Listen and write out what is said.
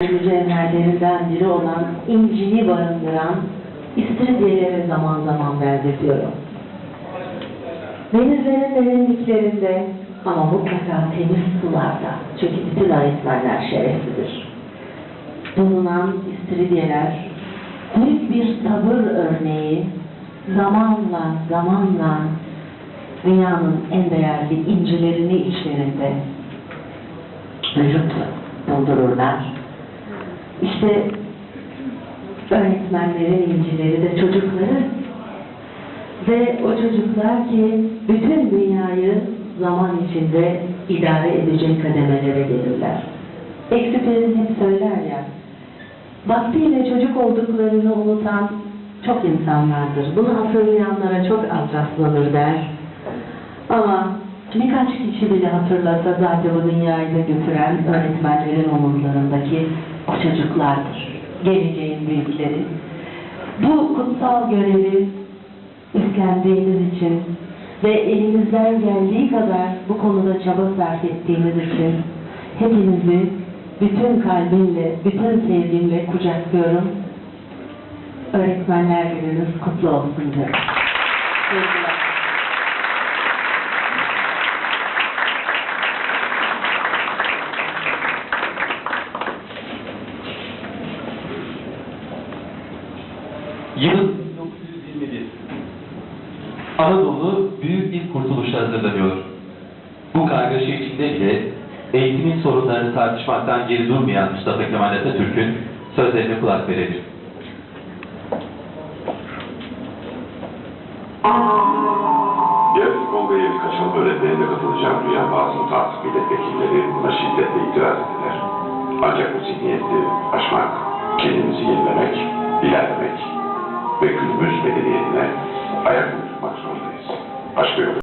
mücevherlerinden biri olan inciyi barındıran istiridyelere zaman zaman benzetiyorum. Denizlerin derinliklerinde ama mutlaka temiz sularda. Çünkü bütün öğretmenler şereflidir. Bulunan istiridyeler büyük bir sabır örneği zamanla zamanla dünyanın en değerli incilerini içlerinde vücut buldururlar. İşte öğretmenlerin incileri de çocukları ve o çocuklar ki bütün dünyayı zaman içinde idare edecek kademelere gelirler. Eksiklerin hep söyler ya, vaktiyle çocuk olduklarını unutan çok insan vardır. Bunu hatırlayanlara çok az rastlanır der. Ama birkaç kişi bile hatırlasa zaten bu dünyayı götüren öğretmenlerin omuzlarındaki o çocuklardır. Geleceğin büyükleri. Bu kutsal görevi üstlendiğimiz için ve elimizden geldiği kadar bu konuda çaba sarf ettiğimiz için hepinizi bütün kalbimle, bütün sevgimle kucaklıyorum. Öğretmenler gününüz kutlu olsun diyorum. Yıl 1921. Anadolu büyük bir kurtuluşa hazırlanıyor. Bu kargaşa içinde bile eğitimin sorunlarını tartışmaktan geri durmayan Mustafa Kemal Atatürk'ün sözlerine kulak verelim. Yarın Kongre'ye birkaç halk öğretmenine katılacağım duyan bazı mutasip milletvekilleri buna şiddetle itiraz ettiler. Ancak bu zihniyeti aşmak, kendimizi yenilemek, ilerlemek ve günümüz medeniyetine ayak uydurmak zorundayız. Başka yolu